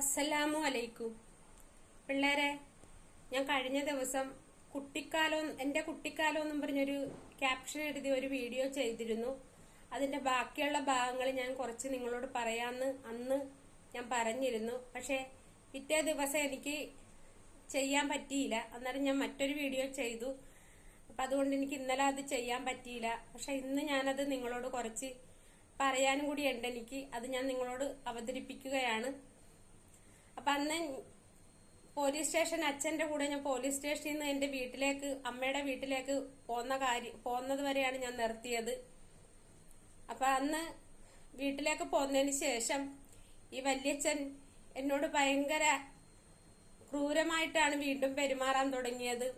അസ്സലാമു അലൈക്കും. പിള്ളേരെ ഞാൻ കഴിഞ്ഞ ദിവസം കുട്ടിക്കാലം എന്റെ കുട്ടിക്കാലം എന്നും പറഞ്ഞൊരു ക്യാപ്ഷൻ എഴുതി ഒരു വീഡിയോ ചെയ്തിരുന്നു. അതിന്റെ ബാക്കിയുള്ള ഭാഗങ്ങൾ ഞാൻ കുറച്ച് നിങ്ങളോട് പറയാമെന്ന് അന്ന് ഞാൻ പറഞ്ഞിരുന്നു. പക്ഷേ പിറ്റേ ദിവസം എനിക്ക് ചെയ്യാൻ പറ്റിയില്ല. അന്നേരം ഞാൻ മറ്റൊരു വീഡിയോ ചെയ്തു. അപ്പം അതുകൊണ്ട് എനിക്ക് ഇന്നലെ അത് ചെയ്യാൻ പറ്റിയില്ല. പക്ഷെ ഇന്ന് ഞാനത് നിങ്ങളോട് കുറച്ച് പറയാനും കൂടി ഉണ്ട് എനിക്ക്. അത് ഞാൻ നിങ്ങളോട് അവതരിപ്പിക്കുകയാണ്. അപ്പൊ അന്ന് പോലീസ് സ്റ്റേഷൻ അച്ഛന്റെ കൂടെ ഞാൻ പോലീസ് സ്റ്റേഷനിൽ നിന്ന് എന്റെ വീട്ടിലേക്ക് അമ്മയുടെ വീട്ടിലേക്ക് പോന്ന കാര്യം പോന്നത് വരെയാണ് ഞാൻ നിർത്തിയത്. അപ്പൊ അന്ന് വീട്ടിലേക്ക് പോന്നതിന് ശേഷം ഈ വല്യച്ഛൻ എന്നോട് ഭയങ്കര ക്രൂരമായിട്ടാണ് വീണ്ടും പെരുമാറാൻ തുടങ്ങിയത്.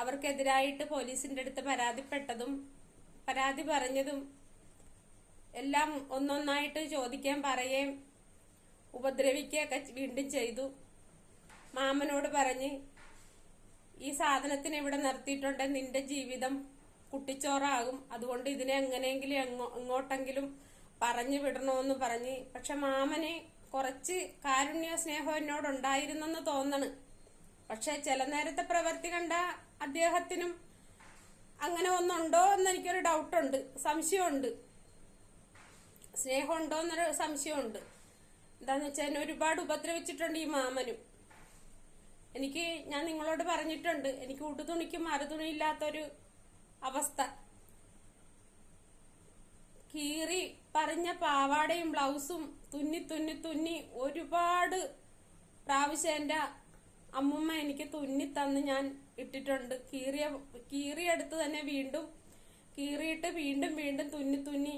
അവർക്കെതിരായിട്ട് പോലീസിന്റെ അടുത്ത് പരാതിപ്പെട്ടതും പരാതി പറഞ്ഞതും എല്ലാം ഒന്നൊന്നായിട്ട് ചോദിക്കാൻ പറയുകയും ഉപദ്രവിക്കുകയൊക്കെ വീണ്ടും ചെയ്തു. മാമനോട് പറഞ്ഞ് ഈ സാധനത്തിന് ഇവിടെ നിർത്തിയിട്ടുണ്ട്. നിന്റെ ജീവിതം കുട്ടിച്ചോറാകും. അതുകൊണ്ട് ഇതിനെ എങ്ങനെയെങ്കിലും എങ്ങോ- എങ്ങോട്ടെങ്കിലും പറഞ്ഞു വിടണമെന്ന് പറഞ്ഞ്. പക്ഷെ മാമന് കുറച്ച് കാരുണ്യ സ്നേഹം എന്നോടുണ്ടായിരുന്നെന്ന് തോന്നണ്. പക്ഷെ ചില നേരത്തെ പ്രവർത്തി കണ്ട അദ്ദേഹത്തിനും അങ്ങനെ ഒന്നുണ്ടോ എന്ന് എനിക്കൊരു ഡൗട്ടുണ്ട് സംശയമുണ്ട്. സ്നേഹമുണ്ടോ എന്നൊരു സംശയമുണ്ട്. എന്താന്ന് വെച്ചാൽ എന്നെ ഒരുപാട് ഉപദ്രവിച്ചിട്ടുണ്ട് ഈ മാമനും. എനിക്ക് ഞാൻ നിങ്ങളോട് പറഞ്ഞിട്ടുണ്ട് എനിക്ക് ഉടുതുണിക്കും മറുതുണി ഇല്ലാത്തൊരു അവസ്ഥ. കീറി പറഞ്ഞ പാവാടയും ബ്ലൗസും തുന്നി തുന്നി തുന്നി ഒരുപാട് പ്രാവശ്യം എന്റെ അമ്മുമ്മ എനിക്ക് തുന്നി തന്ന് ഞാൻ ഇട്ടിട്ടുണ്ട്. കീറിയ കീറിയെടുത്ത് തന്നെ വീണ്ടും കീറിയിട്ട് വീണ്ടും വീണ്ടും തുന്നി തുന്നി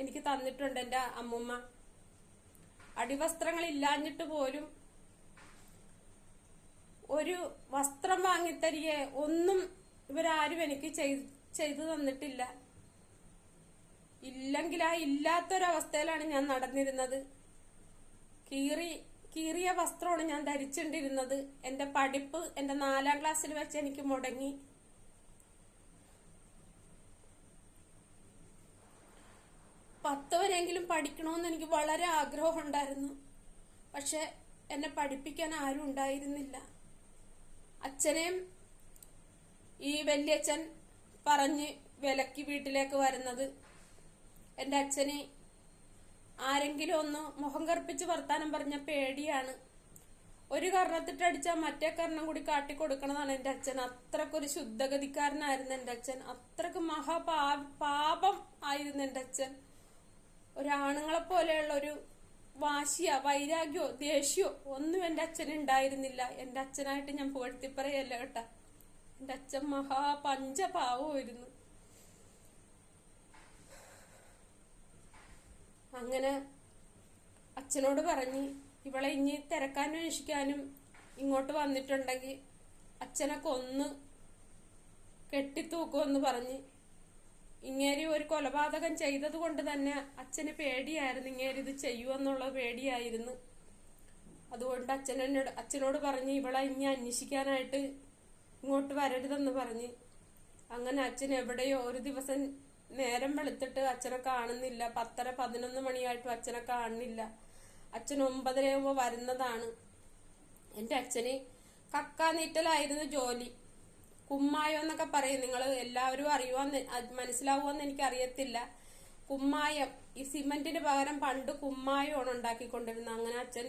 എനിക്ക് തന്നിട്ടുണ്ട് എന്റെ അമ്മുമ്മ. അടിവസ്ത്രങ്ങൾ ഇല്ലാഞ്ഞിട്ട് പോലും ഒരു വസ്ത്രം വാങ്ങിത്തരികെ ഒന്നും ഇവരാരും എനിക്ക് ചെയ്തു തന്നിട്ടില്ല. ഇല്ലെങ്കിൽ ആ ഇല്ലാത്തൊരവസ്ഥയിലാണ് ഞാൻ നടന്നിരുന്നത്. കീറി കീറിയ വസ്ത്രമാണ് ഞാൻ ധരിച്ചിട്ടിരുന്നത്. എന്റെ പഠിപ്പ് എന്റെ നാലാം ക്ലാസ്സിൽ വെച്ച് എനിക്ക് മുടങ്ങി. പത്ത് വരെയെങ്കിലും പഠിക്കണമെന്ന് എനിക്ക് വളരെ ആഗ്രഹം ഉണ്ടായിരുന്നു പക്ഷെ എന്നെ പഠിപ്പിക്കാൻ ആരും ഉണ്ടായിരുന്നില്ല. അച്ഛനെയും ഈ വല്യച്ഛൻ പറഞ്ഞ് വിലക്കി വീട്ടിലേക്ക് വരുന്നത് എന്റെ അച്ഛന് ആരെങ്കിലും ഒന്ന് മുഖം കറുപ്പിച്ച് വർത്താനം പറഞ്ഞ പേടിയാണ്. ഒരു കർണത്തിട്ടടിച്ചാൽ മറ്റേ കർണം കൂടി കാട്ടി കാട്ടിക്കൊടുക്കണതാണ് എന്റെ അച്ഛൻ. അത്രക്കൊരു ശുദ്ധഗതിക്കാരനായിരുന്നു എന്റെ അച്ഛൻ. അത്രയ്ക്ക് മഹാപാ പാപം ആയിരുന്നു എന്റെ അച്ഛൻ. ഒരാണുങ്ങളെ പോലെയുള്ള ഒരു വാശിയോ വൈരാഗ്യോ ദേഷ്യോ ഒന്നും എന്റെ അച്ഛന് ഉണ്ടായിരുന്നില്ല. എന്റെ അച്ഛനായിട്ട് ഞാൻ പുകഴ്ത്തി പറയല്ല കേട്ടാ. എന്റെ അച്ഛൻ മഹാ പഞ്ചപാവമായിരുന്നു അങ്ങനെ അച്ഛനോട് പറഞ്ഞ് ഇവളെ ഇനി തിരക്കാനും അന്വേഷിക്കാനും ഇങ്ങോട്ട് വന്നിട്ടുണ്ടെങ്കിൽ അച്ഛനെ കൊന്ന് കെട്ടിത്തൂക്കുമെന്ന് പറഞ്ഞ് ഇങ്ങേരി ഒരു കൊലപാതകം ചെയ്തത് കൊണ്ട് തന്നെ അച്ഛന് പേടിയായിരുന്നു ഇങ്ങേരി ഇത് ചെയ്യുമെന്നുള്ള പേടിയായിരുന്നു. അതുകൊണ്ട് അച്ഛൻ എന്നോട് അച്ഛനോട് പറഞ്ഞ് ഇവളെ ഇനി അന്വേഷിക്കാനായിട്ട് ഇങ്ങോട്ട് വരരുതെന്ന് പറഞ്ഞ്. അങ്ങനെ അച്ഛൻ എവിടെയോ ഒരു ദിവസം നേരം വെളുത്തിട്ട് അച്ഛനെ കാണുന്നില്ല. പത്തര പതിനൊന്ന് മണിയായിട്ടും അച്ഛനെ കാണുന്നില്ല. അച്ഛൻ ഒമ്പതരയാകുമ്പോൾ വരുന്നതാണ്. എന്റെ അച്ഛന് കക്കാനീറ്റലായിരുന്നു ജോലി. കുമ്മായം എന്നൊക്കെ പറയും. നിങ്ങൾ എല്ലാവരും അറിയുവാന്ന് അത് മനസ്സിലാവുമെന്ന് എനിക്ക് അറിയത്തില്ല കുമ്മായം ഈ സിമെന്റിന് പകരം പണ്ട് കുമ്മായമാണ് ഉണ്ടാക്കിക്കൊണ്ടിരുന്നത്. അങ്ങനെ അച്ഛൻ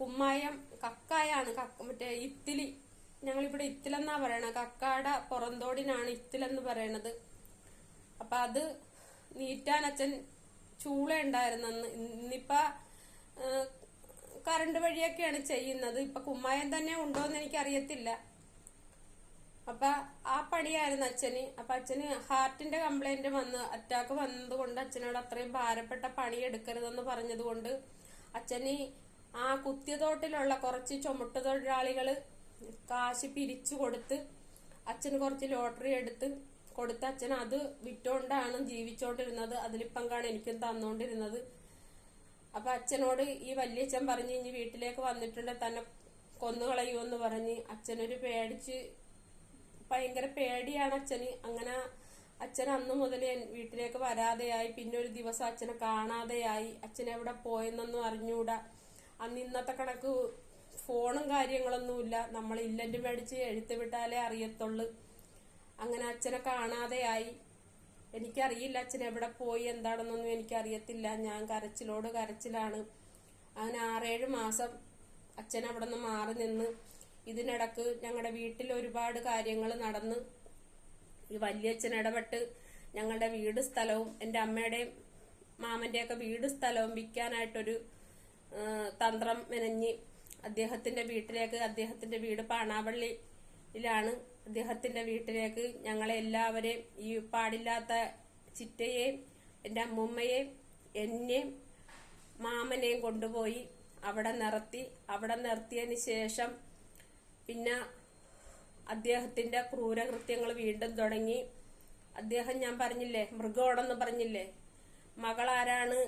കുമ്മായം കക്കായാണ്. കക്ക മറ്റേ ഇത്തിലി. ഞങ്ങളിവിടെ ഇത്തിലെന്നാ പറയണത്. കക്കാട പുറന്തോടിനാണ് ഇത്തിലെന്ന് പറയണത്. അപ്പൊ അത് നീറ്റാൻ അച്ഛൻ ചൂള ഉണ്ടായിരുന്നു അന്ന്. ഇന്നിപ്പ കറണ്ട് വഴിയൊക്കെയാണ് ചെയ്യുന്നത്. ഇപ്പൊ കുമ്മായം തന്നെ ഉണ്ടോന്ന് എനിക്ക് അറിയത്തില്ല അപ്പൊ ആ പണിയായിരുന്നു അച്ഛന്. അപ്പൊ അച്ഛന് ഹാർട്ടിന്റെ കംപ്ലൈന്റ് വന്ന് അറ്റാക്ക് വന്നതുകൊണ്ട് അച്ഛനോട് അത്രയും ഭാരപ്പെട്ട പണി എടുക്കരുതെന്ന് പറഞ്ഞതുകൊണ്ട് അച്ഛന് ആ കുത്തിയതോട്ടിലുള്ള കുറച്ച് ചുമട്ട് തൊഴിലാളികൾ കാശ് പിരിച്ചു കൊടുത്ത് അച്ഛന് കുറച്ച് ലോട്ടറി എടുത്ത് കൊടുത്ത് അച്ഛൻ അത് വിറ്റോണ്ടാണ് ജീവിച്ചോണ്ടിരുന്നത്. അതിൽ പങ്കാണ് എനിക്കും തന്നോണ്ടിരുന്നത്. അപ്പൊ അച്ഛനോട് ഈ വല്യച്ഛൻ പറഞ്ഞ് ഇനി വീട്ടിലേക്ക് വന്നിട്ടുണ്ട് തന്നെ കൊന്നുകളയുമെന്ന് പറഞ്ഞ് അച്ഛനൊരു പേടിച്ച് ഭയങ്കര പേടിയാണ് അച്ഛന്. അങ്ങനെ അച്ഛൻ അന്നു മുതൽ വീട്ടിലേക്ക് വരാതെയായി. പിന്നെ ഒരു ദിവസം അച്ഛനെ കാണാതെയായി. അച്ഛൻ എവിടെ പോയെന്നൊന്നും അറിഞ്ഞൂടാ. അന്ന് ഇന്നത്തെ കണക്ക് ഫോണും കാര്യങ്ങളൊന്നുമില്ല. നമ്മൾ ഇല്ലന്റ് മേടിച്ച് എഴുത്ത് വിട്ടാലേ അറിയത്തുള്ളൂ. അങ്ങനെ അച്ഛനെ കാണാതെയായി. എനിക്കറിയില്ല അച്ഛൻ എവിടെ പോയി എന്താണെന്നൊന്നും എനിക്കറിയത്തില്ല. ഞാൻ കരച്ചിലോട് കരച്ചിലാണ്. അങ്ങനെ ആറേഴ് മാസം അച്ഛൻ അവിടെ നിന്ന് മാറി നിന്ന് ഇതിനിടക്ക് ഞങ്ങളുടെ വീട്ടിൽ ഒരുപാട് കാര്യങ്ങൾ നടന്ന് ഈ വല്യച്ഛൻ ഇടപെട്ട് ഞങ്ങളുടെ വീട് സ്ഥലവും എന്റെ അമ്മയുടെയും മാമന്റെയൊക്കെ വീട് സ്ഥലവും വിൽക്കാനായിട്ടൊരു തന്ത്രം മെനഞ്ഞ് അദ്ദേഹത്തിന്റെ വീട്ടിലേക്ക് അദ്ദേഹത്തിന്റെ വീട് പാണാവള്ളിയിലാണ് അദ്ദേഹത്തിന്റെ വീട്ടിലേക്ക് ഞങ്ങളെ എല്ലാവരെയും ഈ പാടില്ലാത്ത ചിറ്റയെയും എന്റെ അമ്മുമ്മയെയും എന്നെയും മാമനെയും കൊണ്ടുപോയി അവിടെ നിർത്തി. അവിടെ നിർത്തിയതിന് ശേഷം പിന്നെ അദ്ദേഹത്തിന്റെ ക്രൂരകൃത്യങ്ങൾ വീണ്ടും തുടങ്ങി. അദ്ദേഹം ഞാൻ പറഞ്ഞില്ലേ മൃഗോടെന്ന് പറഞ്ഞില്ലേ? മകളാരാണ്?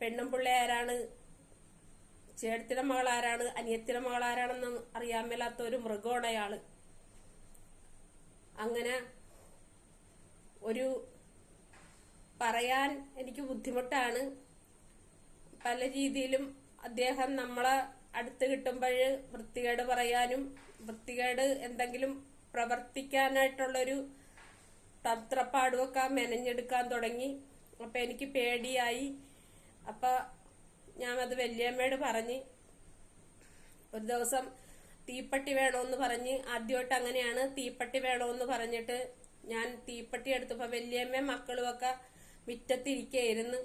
പെണ്ണും പിള്ളേ ആരാണ് ചേട്ടത്തിന്റെ അനിയത്തിയുടെ മകൾ ആരാണെന്ന് അറിയാൻ മേലാത്ത ഒരു മൃഗമാണ് അയാൾ അങ്ങനെ ഒരു പറയാൻ എനിക്ക് ബുദ്ധിമുട്ടാണ്. പല രീതിയിലും അദ്ദേഹം നമ്മളെ അടുത്ത് കിട്ടുമ്പോൾ വൃത്തികേട് പറയാനും വൃത്തികേട് എന്തെങ്കിലും പ്രവർത്തിക്കാനായിട്ടുള്ളൊരു തത്രപ്പാടുമൊക്കെ മെനഞ്ഞെടുക്കാൻ തുടങ്ങി. അപ്പൊ എനിക്ക് പേടിയായി. അപ്പൊ ഞാൻ അത് വല്യമ്മയോട് പറഞ്ഞ് ഒരു ദിവസം തീപ്പട്ടി വേണമെന്ന് പറഞ്ഞ് ആദ്യമായിട്ട് അങ്ങനെയാണ് തീപ്പട്ടി വേണമെന്ന് പറഞ്ഞിട്ട് ഞാൻ തീപ്പട്ടി എടുത്തപ്പോ വല്യമ്മയും മക്കളുമൊക്കെ മുറ്റത്തിരിക്കുകയായിരുന്നു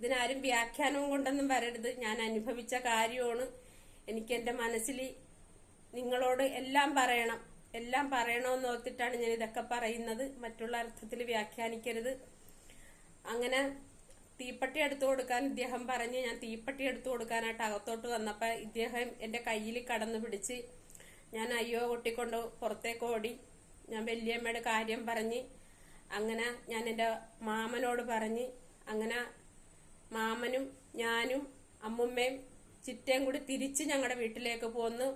ഇതിനാരും വ്യാഖ്യാനവും കൊണ്ടൊന്നും വരരുത്. ഞാൻ അനുഭവിച്ച കാര്യമാണ്. എനിക്ക് എന്റെ മനസ്സിൽ നിങ്ങളോട് എല്ലാം പറയണം. എല്ലാം പറയണമെന്ന് ഓർത്തിട്ടാണ് ഞാൻ ഇതൊക്കെ പറയുന്നത്. മറ്റുള്ള അർത്ഥത്തിൽ വ്യാഖ്യാനിക്കരുത്. അങ്ങനെ തീപ്പട്ടി എടുത്തു കൊടുക്കാൻ ഇദ്ദേഹം പറഞ്ഞ്. ഞാൻ തീപ്പട്ടി എടുത്തു കൊടുക്കാനായിട്ട് അകത്തോട്ട് വന്നപ്പോൾ ഇദ്ദേഹം എന്റെ കയ്യിൽ കടന്നു പിടിച്ച് ഞാൻ അയ്യോ കൊട്ടിക്കൊണ്ട് പുറത്തേക്ക് ഓടി. ഞാൻ വലിയമ്മയുടെ കാര്യം പറഞ്ഞ് അങ്ങനെ ഞാൻ എന്റെ മാമനോട് പറഞ്ഞ് അങ്ങനെ മാമനും ഞാനും അമ്മുമ്മയും ചിറ്റയും കൂടി തിരിച്ച് ഞങ്ങളുടെ വീട്ടിലേക്ക് പോന്നു.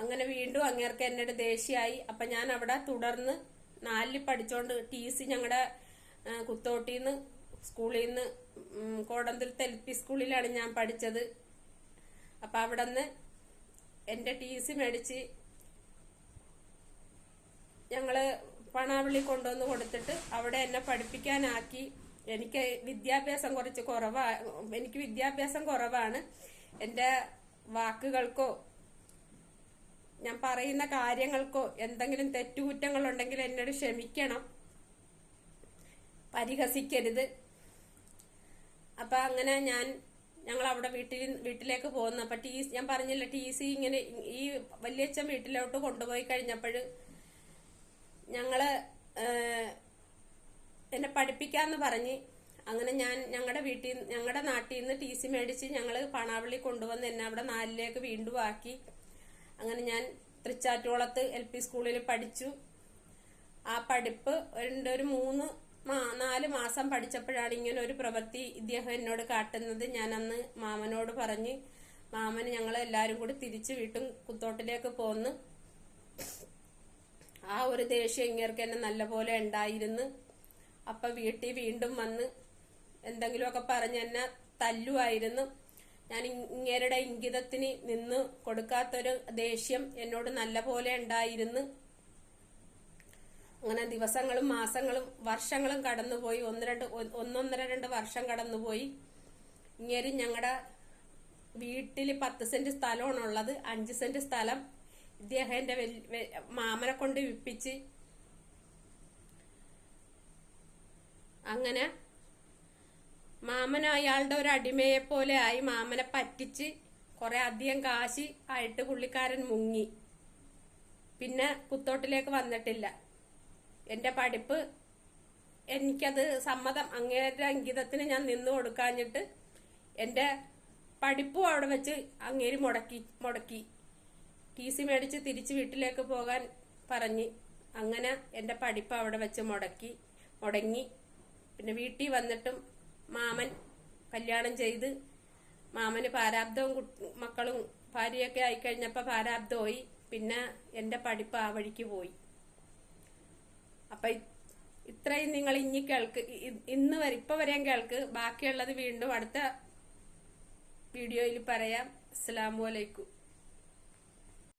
അങ്ങനെ വീണ്ടും അങ്ങേർക്ക് എന്നോട് ദേഷ്യമായി അപ്പൊ ഞാൻ അവിടെ തുടർന്ന് നാലിൽ പഠിച്ചോണ്ട് ടി സി ഞങ്ങളുടെ കുത്തോട്ടിന്ന് സ്കൂളിൽ നിന്ന് കോടന്തുരത്ത് എൽ പി സ്കൂളിലാണ് ഞാൻ പഠിച്ചത്. അപ്പൊ അവിടെ നിന്ന് എന്റെ ടി സി മേടിച്ച് ഞങ്ങൾ പണാവള്ളി കൊണ്ടുവന്ന് കൊടുത്തിട്ട് അവിടെ എന്നെ പഠിപ്പിക്കാനാക്കി. എനിക്ക് വിദ്യാഭ്യാസം കുറച്ച് കുറവാ എനിക്ക് വിദ്യാഭ്യാസം കുറവാണ്. എന്റെ വാക്കുകൾക്കോ ഞാൻ പറയുന്ന കാര്യങ്ങൾക്കോ എന്തെങ്കിലും തെറ്റുകുറ്റങ്ങളുണ്ടെങ്കിൽ എന്നോട് ക്ഷമിക്കണം. പരിഹസിക്കരുത്. അപ്പൊ അങ്ങനെ ഞാൻ ഞങ്ങൾ അവിടെ വീട്ടിൽ വീട്ടിലേക്ക് പോകുന്നു അപ്പൊ ടി ഞാൻ പറഞ്ഞില്ല ടി സി ഇങ്ങനെ ഈ വല്യച്ഛൻ വീട്ടിലോട്ട് കൊണ്ടുപോയി കഴിഞ്ഞപ്പോൾ ഞങ്ങൾ എന്നെ പഠിപ്പിക്കാന്ന് പറഞ്ഞ് അങ്ങനെ ഞാൻ ഞങ്ങളുടെ വീട്ടിൽ ഞങ്ങളുടെ നാട്ടിൽ നിന്ന് ടി സി മേടിച്ച് ഞങ്ങൾ പണാവള്ളി കൊണ്ടുവന്ന് എന്നെ അവിടെ നാലിലേക്ക് വീണ്ടും ആക്കി. അങ്ങനെ ഞാൻ തൃച്ചാറ്റോളത്ത് എൽ പി സ്കൂളിൽ പഠിച്ചു. ആ പഠിപ്പ് ഒരു മൂന്ന് മാ- നാല് മാസം പഠിച്ചപ്പോഴാണ് ഇങ്ങനെ ഒരു പ്രവൃത്തി ഇദ്ദേഹം എന്നോട് കാട്ടുന്നത്. ഞാൻ അന്ന് മാമനോട് പറഞ്ഞ് മാമന് ഞങ്ങൾ എല്ലാവരും കൂടി തിരിച്ച് വീട്ടും കുത്തോട്ടിലേക്ക് പോന്ന്. ആ ഒരു ദേഷ്യം ഇങ്ങേർക്ക് എന്നെ നല്ലപോലെ ഉണ്ടായിരുന്നു. അപ്പൊ വീട്ടിൽ വീണ്ടും വന്ന് എന്തെങ്കിലുമൊക്കെ പറഞ്ഞ് എന്നെ തല്ലുമായിരുന്നു ഞാൻ ഇങ്ങേരുടെ ഇംഗിതത്തിന് നിന്ന് കൊടുക്കാത്തൊരു ദേഷ്യം എന്നോട് നല്ല പോലെ ഉണ്ടായിരുന്നു. അങ്ങനെ ദിവസങ്ങളും മാസങ്ങളും വർഷങ്ങളും കടന്നുപോയി. ഒന്ന് രണ്ട് ഒന്നൊന്നര രണ്ട് വർഷം കടന്നുപോയി. ഇങ്ങേര് ഞങ്ങളുടെ വീട്ടിൽ പത്ത് സെന്റ് സ്ഥലമാണുള്ളത്. അഞ്ച് സെന്റ് സ്ഥലം. ഇദ്ദേഹം എന്റെ മാമനെ കൊണ്ട് വിപ്പിച്ച് അങ്ങനെ മാമൻ അയാളുടെ ഒരു അടിമയെ പോലെ ആയി മാമനെ പറ്റിച്ച് കുറെ അധികം കാശി ആയിട്ട് പുള്ളിക്കാരൻ മുങ്ങി. പിന്നെ കുത്തോട്ടിലേക്ക് വന്നിട്ടില്ല. എന്റെ പഠിപ്പ് എനിക്കത് സമ്മതം അങ്ങേരുടെ അങ്കിതത്തിന് ഞാൻ നിന്ന് കൊടുക്കാഞ്ഞിട്ട് എന്റെ പഠിപ്പും അവിടെ വെച്ച് അങ്ങേര് മുടക്കി മുടക്കി. ടി സി മേടിച്ച് തിരിച്ച് വീട്ടിലേക്ക് പോകാൻ പറഞ്ഞ്. അങ്ങനെ എന്റെ പഠിപ്പ് അവിടെ വെച്ച് മുടക്കി മുടങ്ങി. പിന്നെ വീട്ടിൽ വന്നിട്ടും മാമൻ കല്യാണം ചെയ്ത് മാമന് പാരാബ്ദവും മക്കളും ഭാര്യയൊക്കെ ആയിക്കഴിഞ്ഞപ്പോൾ പാരാബ്ദമായി പിന്നെ എന്റെ പഠിപ്പ് ആ വഴിക്ക് പോയി. അപ്പം ഇത്രയും നിങ്ങൾ ഇനി കേൾക്ക് ഇന്ന് വരെ ഇപ്പം വരെയും കേൾക്ക്. ബാക്കിയുള്ളത് വീണ്ടും അടുത്ത വീഡിയോയിൽ പറയാം. അസ്സലാമു അലൈക്കും.